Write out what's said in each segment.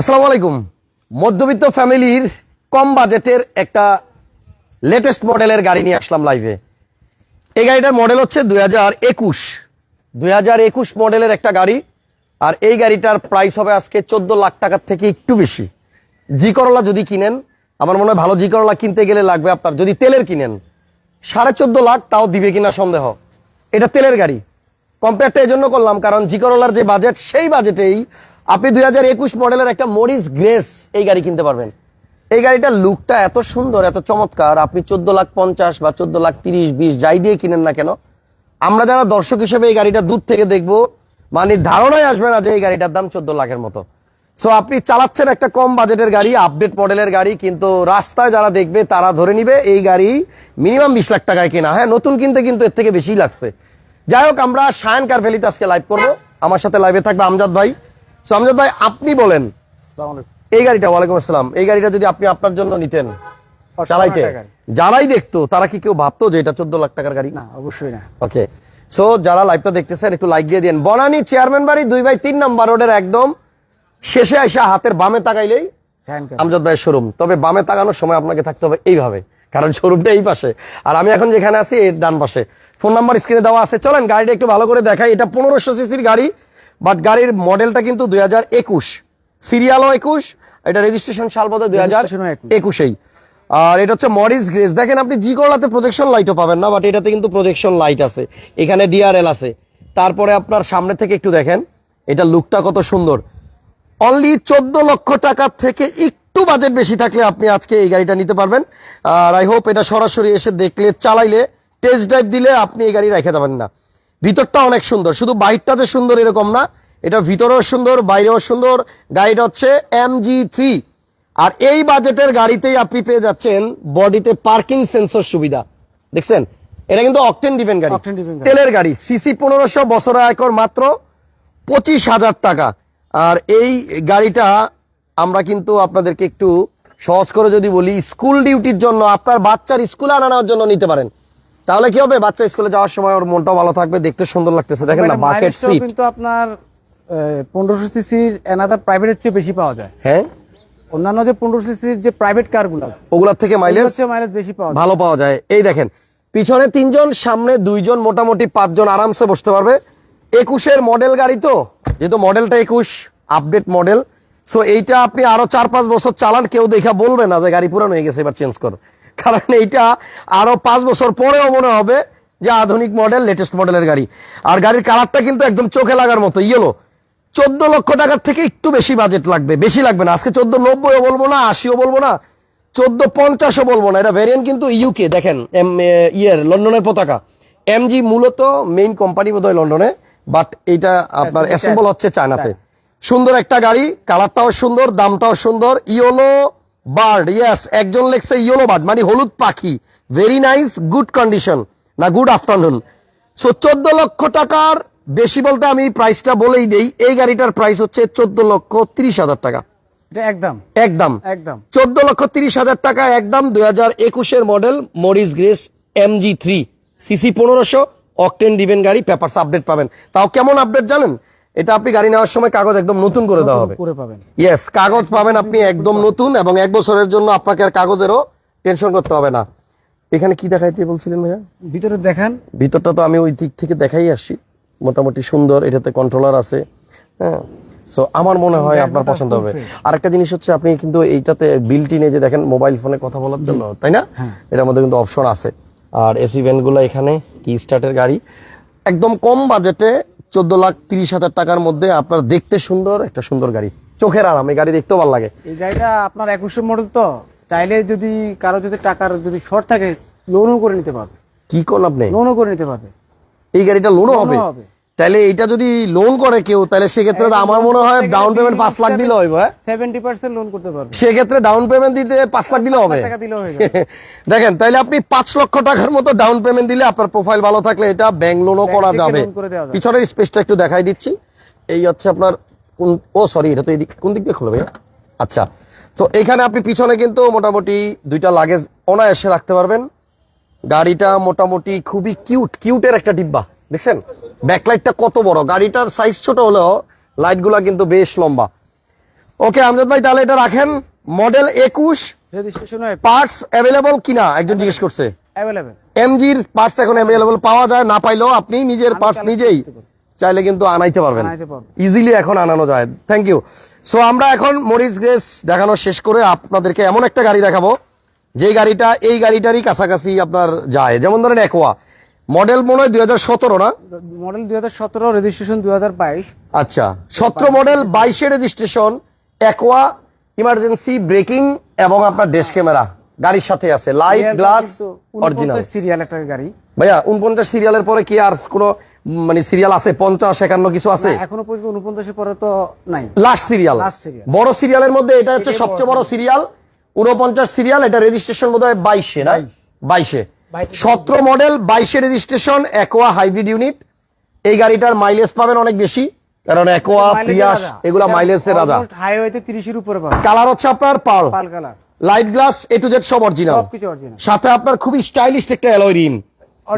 আসসালামু আলাইকুম। মধ্যবিত্ত ফ্যামিলির কম বাজেটের একটা লেটেস্ট মডেলের গাড়ি নিয়ে আসলাম লাইভে এই গাড়িটার মডেল হচ্ছে দুই হাজার একুশ। দুই হাজার একুশ মডেলের একটা গাড়ি। আর এই গাড়িটার প্রাইস হবে আজকে চোদ্দ লাখ টাকার থেকে একটু বেশি। জি করলা যদি কিনেন, আমার মনে হয় ভালো জি করলা কিনতে গেলে লাগবে আপনার। যদি তেলের কিনেন, সাড়ে চোদ্দ লাখ তাও দিবে কিনা সন্দেহ। এটা তেলের গাড়ি। কম্পেয়ারটা এই জন্য করলাম, কারণ জি করলার যে বাজেট সেই বাজেটেই আপনি দুই একুশ মডেলের একটা মরিস গ্রেস এই গাড়ি কিনতে পারবেন। এই গাড়িটার লুকটা এত সুন্দর, এত চমৎকার। আপনি চোদ্দ লাখ পঞ্চাশ বা চোদ্দ লাখ তিরিশ, বিশ যাই দিয়ে কিনেন না কেন, আমরা যারা দর্শক হিসেবে এই গাড়িটা দূর থেকে দেখব মানে ধারণায় আসবে না যে এই গাড়িটার দাম চোদ্দ লাখের মতো। সো আপনি চালাচ্ছেন একটা কম বাজেটের গাড়ি আপডেট মডেলের গাড়ি, কিন্তু রাস্তায় যারা দেখবে, তারা ধরে নিবে এই গাড়ি মিনিমাম বিশ লাখ টাকায় কেনা। হ্যাঁ নতুন কিনতে কিন্তু এর থেকে বেশি লাগছে। যাই হোক, আমরা সায়ন কার ভ্যালিতে আজকে লাইভ করব। আমার সাথে লাইভে থাকবে আমজাদ ভাই। সো আমজাদ ভাই আপনি বলেন। এই গাড়িটা ওয়ালাইকুম আসসালাম এই গাড়িটা যদি আপনি আপনার জন্য নিতেন চালাইতে যারাই দেখতো তারা কি কেউ ভাবতো যে এটা চোদ্দ লাখ টাকার গাড়ি? না অবশ্যই না। ওকে সো যারা লাইভটা দেখতেছেন একটু লাইক দিয়ে দিন বনানী চেয়ারম্যান বাড়ি দুই বাই তিন নাম্বার রোডের একদম শেষে আইসা হাতের বামে তাকাইলেই আমজাদ ভাইয়ের শোরুম তবে বামে তাকানোর সময় আপনাকে থাকতে হবে এইভাবে কারণ শোরুমটা এই পাশে। আর আমি এখন যেখানে আছি এর ডান পাশে। ফোন নাম্বার স্ক্রিনে দেওয়া আছে। চলেন গাড়িটা একটু ভালো করে দেখাই। এটা পনেরোশো সিসির গাড়ি। বাট গাড়ির মডেলটা কিন্তু দুই হাজার একুশ। সিরিয়ালও একুশ এটা রেজিস্ট্রেশন সাল বোধ দুই হাজার Registration ও 21 একুশেই। আর এটা হচ্ছে মরিস গ্রেস দেখেন আপনি জি করলাতে প্রজেকশন লাইটও পাবেন না বাট এটাতে কিন্তু প্রজেকশন লাইট আছে। এখানে ডিআরএল আছে। তারপরে আপনার সামনে থেকে একটু দেখেন এটা লুকটা কত সুন্দর। অনলি চোদ্দ লক্ষ টাকার থেকে একটু বাজেট বেশি থাকলে আপনি আজকে এই গাড়িটা নিতে পারবেন। আর আই হোপ এটা সরাসরি এসে দেখলে চালাইলে টেস্ট ড্রাইভ দিলে আপনি এই গাড়ি রেখে যাবেন না। ভিতরটা অনেক সুন্দর। শুধু বাইকটা যে সুন্দর এরকম না এটা ভিতরেও সুন্দর বাইরেও সুন্দর। গাড়িটা হচ্ছে এম জি থ্রি আর এই বাজেটের গাড়িতেই আপনি পেয়ে যাচ্ছেন বডিতে পার্কিং সেন্সর সুবিধা। দেখছেন? এটা কিন্তু অকটেন ডিপেন্ড গাড়ি। গাড়ি। তেলের গাড়ি। সিসি পনেরোশো বছর আয়কর মাত্র পঁচিশ হাজার টাকা। আর এই গাড়িটা আমরা কিন্তু আপনাদেরকে একটু সহজ করে যদি বলি স্কুল ডিউটির জন্য আপনার বাচ্চার স্কুলে আনানোর জন্য নিতে পারেন। তাহলে কি হবে? বাচ্চা স্কুলে যাওয়ার সময় ওর মনটাও ভালো থাকবে দেখতে সুন্দর লাগতেছে। দেখেন না বাকেট সিট কিন্তু আপনার পনেরোশো সিসির এনাদার প্রাইভেটের চেয়ে বেশি পাওয়া যায়। হ্যাঁ? অন্যান্য যে পনেরো সিসির যে প্রাইভেট কারগুলো আছে ওগুলার থেকে মাইলেজ মাইলেজ বেশি পাওয়া যায়। ভালো পাওয়া যায়। এই দেখেন পিছনে তিনজন সামনে দুইজন মোটামুটি পাঁচজন আরামসে বসতে পারবে। একুশের মডেল গাড়ি তো যেহেতু মডেলটা একুশ আপডেট মডেল সো এইটা আপনি আরও চার পাঁচ বছর চালান কেউ দেখা বলবে না যে গাড়ি পুরানো হয়ে গেছে এবার চেঞ্জ কর। কারণ এইটা আরও পাঁচ বছর পরেও মনে হবে যে আধুনিক মডেল লেটেস্ট মডেলের গাড়ি। আর গাড়ির কালারটা কিন্তু একদম চোখে লাগার মতো ইয়েলো চোদ্দ লক্ষ টাকার থেকে একটু বেশি বাজেট লাগবে বেশি লাগবে না। আজকে চোদ্দ নব্বইও বলব না আশিও বলব না চোদ্দ পঞ্চাশও বলব না। এটা ভ্যারিয়েন্ট কিন্তু ইউকে দেখেন এম ইয়ের লন্ডনের পতাকা। এমজি মূলত মেইন কোম্পানি বোধহয় লন্ডনে বাট এটা আপনার অ্যাসেম্বল হচ্ছে চায়নাতে সুন্দর একটা গাড়ি কালারটাও সুন্দর দামটাও সুন্দর ইয়োলো বার্ড ইয়াস একজন লেখছে ইয়েলো বার্ড মানে হলুদ পাখি। ভেরি নাইস গুড কন্ডিশন না গুড আফটারনুন সো চোদ্দ লক্ষ টাকার বেশি বলতে আমি প্রাইসটা বলেই দেই এই গাড়িটার প্রাইস হচ্ছে চোদ্দ লক্ষ তিরিশ হাজার টাকা। একদম। একদম। একদম। চোদ্দ লক্ষ তিরিশ হাজার টাকা একদম দুই হাজার একুশের model Morris Garages M G three CC পনেরোশো অকটেন ডিভেন গাড়ি পেপারস আপডেট পাবেন। তাও কেমন আপডেট জানেন? এটা আপনি গাড়ি নেওয়ার সময় কাগজ একদম নতুন করে দেওয়া হবে। করে পাবেন। ইয়েস কাগজ পাবেন আপনি একদম নতুন এবং এক বছরের জন্য আপনাকে আর কাগজেরও টেনশন করতে হবে না। এখানে কি দেখাইতে বলছিলেন ভাইয়া? ভিতরে দেখান। ভিতরটা তো আমি ওই দিক থেকে দেখাই আসছি মোটামুটি সুন্দর এটাতে কন্ট্রোলার আছে। হ্যাঁ সো আমার মনে হয় আপনার পছন্দ হবে। আর একটা জিনিস হচ্ছে আপনি কিন্তু এইটাতে বিল্টিনে যে দেখেন মোবাইল ফোনে কথা বলার জন্য তাই না? এটার মধ্যে কিন্তু অপশন আছে। আর এসি ভ্যানগুলো এখানে কি স্টার্টের গাড়ি? একদম কম বাজেটে চোদ্দ লাখ তিরিশ হাজার টাকার মধ্যে আপনার দেখতে সুন্দর একটা সুন্দর গাড়ি। চোখের আরাম এই গাড়ি দেখতেও ভালো লাগে। এই গাড়িটা আপনার একুশশো মডেল তো চাইলে যদি কারও যদি টাকার যদি শর্ট থাকে লোনও করে নিতে পারবে। কি কোন আপনি? লোনও করে নিতে পারবে। এই গাড়িটা লোনও হবে। তাহলে এটা যদি লোন করে কেউ তাহলে সেক্ষেত্রে তো আমার মনে হয় ডাউন পেমেন্ট পাঁচ লাখ দিলে হইব হ্যাঁ? সেভেন্টি পার্সেন্ট লোন করতে পারবে। সেক্ষেত্রে ডাউন পেমেন্ট দিতে পাঁচ লাখ দিলে হবে। দেখেন তাইলে আপনি পাঁচ লক্ষ টাকার মতো ডাউন পেমেন্ট দিলে আপনার প্রোফাইল ভালো থাকলে এটা ব্যাংক লোনও করা যাবে। পিছনের স্পেসটা একটু দেখাই দিচ্ছি। এই হচ্ছে আপনার কোন ও সরি এটা তো এদিক কোন দিক দিয়ে খুলবে আচ্ছা। তো এখানে আপনি পিছনে কিন্তু মোটামুটি দুইটা লাগেজ অনায়াসে রাখতে পারবেন। গাড়িটা মোটামুটি খুবই কিউট কিউটের একটা ডিব্বা দেখছেন? ব্যাকলাইটটা কত বড়? গাড়িটার সাইজ ছোট হলেও লাইটগুলা কিন্তু বেশ লম্বা। ওকে আমজাদ ভাই তাহলে এটা রাখেন। মডেল একুশ। পার্টস অ্যাভেলেবল কিনা? একজন জিজ্ঞেস করছে। এমজির পার্টস এখন অ্যাভেলেবল পাওয়া যায় না পাইলেও আপনি নিজের পার্টস নিজেই চাইলে কিন্তু আনাইতে পারবেন। ইজিলি এখন আনানো যায়। থ্যাংক ইউ সো আমরা এখন মরিস গ্রেস দেখানো শেষ করে আপনাদেরকে এমন একটা গাড়ি দেখাবো যে গাড়িটা এই গাড়িটারই কাছাকাছি আপনার যায়। যেমন ধরেন একোয়া মডেল মনে হয় দুই হাজার সতেরো না? মডেল দুই হাজার সতেরো রেজিস্ট্রেশন দুই হাজার বাইশ। আচ্ছা সতেরো মডেল বাইশে রেজিস্ট্রেশন একোয়া ইমার্জেন্সি ব্রেকিং এবং আপনার ডেস ক্যামেরা গাড়ির সাথে আছে লাইট গ্লাস অরিজিনাল সিরিয়াল একটা গাড়ি। ভাইয়া উনপঞ্চাশ সিরিয়ালের পরে কি আর কোনো মানে সিরিয়াল আছে? পঞ্চাশ একান্ন কিছু আছে? এখনও পর্যন্ত উনপঞ্চাশের পরে তো নাই। লাস্ট সিরিয়াল বড় সিরিয়ালের মধ্যে এটা হচ্ছে সবচেয়ে বড় সিরিয়াল উনপঞ্চাশ সিরিয়াল এটা রেজিস্ট্রেশন বোধ হয় বাইশে না? বাইশে। বাইশে। সতেরো মডেল বাইশে রেজিস্ট্রেশন একোয়া হাইব্রিড ইউনিট এই গাড়িটার মাইলেজ পাবেন অনেক বেশি কারণ একোয়া প্রিয়াস এগুলা মাইলেজের রাজা। হাইওয়েতে তিরিশের উপরে কালার হচ্ছে আপনার pearl colour light glass A to Z সব অরিজিনাল সাথে আপনার খুবই স্টাইলিশ একটা অ্যালয় রিম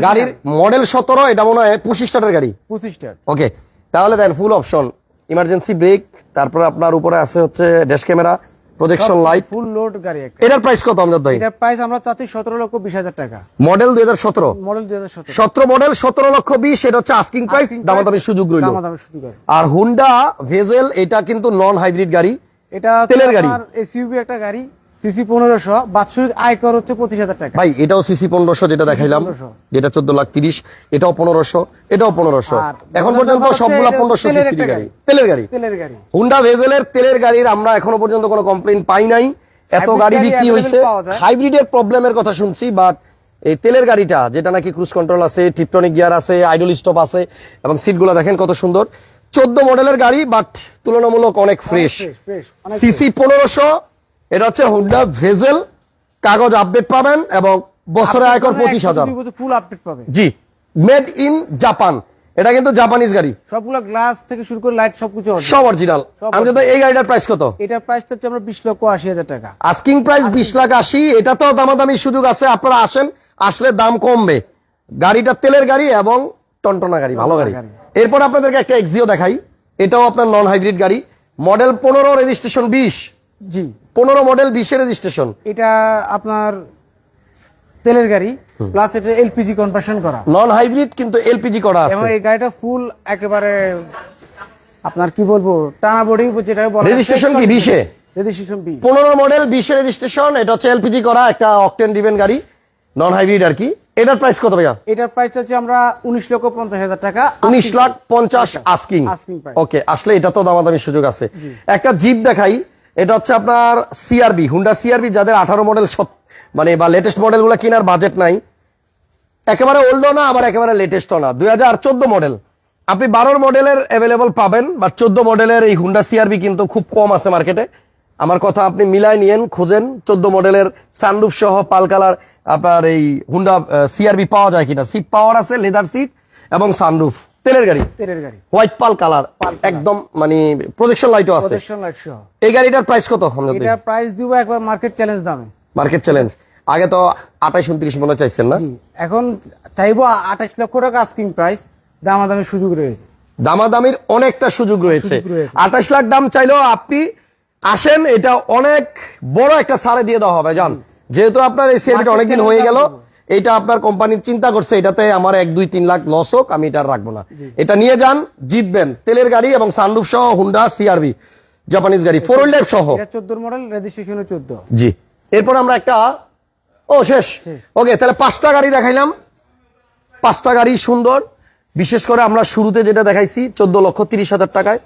গাড়ির মডেল সতেরো এটা মনে হয় পঁচিশ স্টারের গাড়ি। পঁচিশটা ওকে তাহলে then full option emergency brake তারপরে আপনার উপরে আছে হচ্ছে dash camera projection light full load গাড়ি এটার প্রাইস কত আমজাদ ভাই? এটার প্রাইস আমরা চাচ্ছি সতেরো লক্ষ বিশ হাজার টাকা। মডেল দুই হাজার সতেরো? মডেল দুই হাজার সতেরো। সতেরো মডেল সতেরো লক্ষ বিশ এটা হচ্ছে আস্কিং প্রাইস দামাদামি সুযোগ রইল। দামাদামি সুযোগ আছে। আর হুন্ডা ভেজেল এটা কিন্তু নন হাইব্রিড গাড়ি। এটা তেলের গাড়ি। এসইউভি একটা গাড়ি সিসি পনেরোশো বাৎসরিক আয়কর হচ্ছে পঁচিশ হাজার টাকা। ভাই এটাও সিসি পনেরোশো যেটা দেখাইলাম যেটা চোদ্দ লাখ তিরিশ এটাও পনেরোশো এটাও পনেরোশো। এখন পর্যন্ত সবগুলা পনেরোশো একটা গাড়ি। তেলের গাড়ি। তেলের গাড়ি। হুন্ডা ভেজেলের তেলের গাড়ির আমরা এখনও পর্যন্ত কোনো কমপ্লেন পাই নাই। এত গাড়ি বিক্রি হয়েছে হাইব্রিডের প্রবলেমের কথা শুনছি বাট এই তেলের গাড়িটা যেটা নাকি ক্রুজ কন্ট্রোল আছে টিপটনিক গিয়ার আছে আইডল স্টপ আছে এবং সিটগুলো দেখেন কত সুন্দর। চোদ্দ মডেলের গাড়ি বাট তুলনামূলক অনেক ফ্রেশ সিসি পনেরোশো এটা হচ্ছে হুন্ডা ভেজেল কাগজ আপডেট পাবেন এবং বছরে আয়কর পঁচিশ হাজার। ফুল আপডেট পাবে। জি মেড ইন জাপান এটা কিন্তু জাপানিজ গাড়ি। সবগুলো গ্লাস থেকে শুরু করে লাইট সবকিছু সব অরিজিনাল আমি যদি এই গাড়িটার প্রাইস কত? এটার প্রাইস হচ্ছে আমরা বিশ লক্ষ আশি হাজার টাকা। আস্কিং প্রাইস বিশ লাখ আশি এটা তো দামাদামি সুযোগ আছে আপনারা আসেন আসলে দাম কমবে। গাড়িটা তেলের গাড়ি এবং টনটনা গাড়ি ভালো গাড়ি। গাড়ি। এরপর আপনাদেরকে একটা এক্সিও দেখাই। এটাও আপনার নন হাইব্রিড গাড়ি। মডেল পনেরো রেজিস্ট্রেশন বিশ। জি। পনেরো মডেল বিশে রেজিস্ট্রেশন এটা আপনার তেলের গাড়ি প্লাস এটা এলপিজি কনভার্সন করা। নন হাইব্রিড কিন্তু এলপিজি করা এবং আছে এই গাড়িটা ফুল একেবারে আপনার কি বলব টানা বডি যেটা বলা Registration কি 20 এ? রেজিস্ট্রেশন বি পনেরো মডেল বিশে রেজিস্ট্রেশন এটা হচ্ছে এলপিজি করা একটা অকটেন ডিভেন গাড়ি নন হাইব্রিড আর কি। এটার প্রাইস কত ভাইয়া? এটার প্রাইস হচ্ছে আমরা উনিশ লক্ষ পঞ্চাশ হাজার টাকা উনিশ লাখ পঞ্চাশ আস্কিং ওকে আসলে এটা তো দামাদামি সুযোগ আছে। একটা জিপ দেখাই এটা হচ্ছে আপনার সিআরবি হুন্ডা সিআরবি যাদের আঠারো মডেল মানে বা লেটেস্ট মডেলগুলো কেনার বাজেট নাই। একেবারে ওল্ডও না, আবার একেবারে লেটেস্টও না। দুই হাজার চোদ্দ মডেল আপনি বারোর মডেলের অ্যাভেলেবল পাবেন বা চোদ্দ মডেলের এই হুন্ডা সিআরবি কিন্তু খুব কম আছে মার্কেটে আমার কথা আপনি মিলাই নিয়েন, খোঁজেন। চোদ্দ মডেলের সানরুফ সহ পাল কালার আপনার এই হুন্ডা সিআরবি পাওয়া যায় কিনা? সিট পাওয়ার আছে লেদার সিট এবং সানরুফ তেলের গাড়ি। তেলের গাড়ি। হোয়াইট পাল কালার একদম মানে প্রজেকশন লাইটও আছে। প্রদর্শন লাইট সহ এই গাড়িটার প্রাইস কত হামজাদ ভাই? এটার প্রাইস দিব একবার মার্কেট চ্যালেঞ্জ দামে। মার্কেট চ্যালেঞ্জ আগে তো আঠাইশ উনত্রিশ মনে চাইছেন না? এখন চাইব আঠাশ লক্ষ টাকা আস্কিং প্রাইস দামাদামি সুযোগ রয়েছে। দামাদামির অনেকটা সুযোগ রয়েছে সুযোগ রয়েছে। আঠাশ লাখ দাম চাইলেও আপনি আসেন এটা অনেক বড় একটা সারে দিয়ে দেওয়া হবে জান। যেহেতু আপনার এই Market অনেকদিন হয়ে গেল। এটা আপনার কোম্পানির চিন্তা করছে এটাতে আমার এক দুই তিন লাখ লস হোক আমি এটা রাখব না। এটা নিয়ে যান জিতবেন। তেলের গাড়ি এবং সানরুফ সহ হুন্ডা সিআরবি জাপানিজ গাড়ি ফোর হুইলার সহ। এটা চোদ্দোর মডেল রেজিস্ট্রেশনও চোদ্দ। জি। এরপর আমরা একটা ও শেষ। ওকে তাহলে পাঁচটা গাড়ি দেখাইলাম। পাঁচটা গাড়ি সুন্দর। বিশেষ করে আমরা শুরুতে যেটা দেখাইছি চোদ্দ লক্ষ তিরিশ হাজার টাকায়।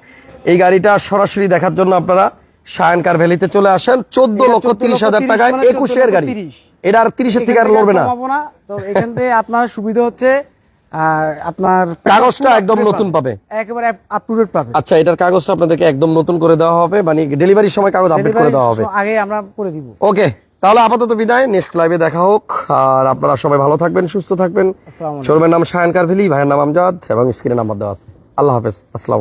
এই গাড়িটা সরাসরি দেখার জন্য আপনারা সায়নকার ভ্যালিতে চলে আসেন। চোদ্দ লক্ষ তিরিশ হাজার টাকায় 30 মানে একুশের গাড়ি। লক্ষ 30 এটা আর তিরিশের থেকে আর লড়বে না। তো এখান থেকে আপনার সুবিধা হচ্ছে আর আপনার কাগজটা একদম নতুন পাবে। একেবারে আপ টু ডেট পাবে। আচ্ছা এটার কাগজটা আপনাদেরকে একদম নতুন করে দেওয়া হবে মানে ডেলিভারির সময় কাগজ আপডেট করে দেওয়া হবে। আগে আমরা করে দিব। ওকে তাহলে আপাতত বিদায় নেক্সট লাইভে দেখা হোক। আর আপনারা সবাই ভালো থাকবেন সুস্থ থাকবেন। শোরুমের নাম শায়ন কারভেলি ভাইয়ের নাম আমজাদ এবং স্ক্রিনে নাম্বার দেওয়া আছে। আল্লাহ হাফেজ আসসালাম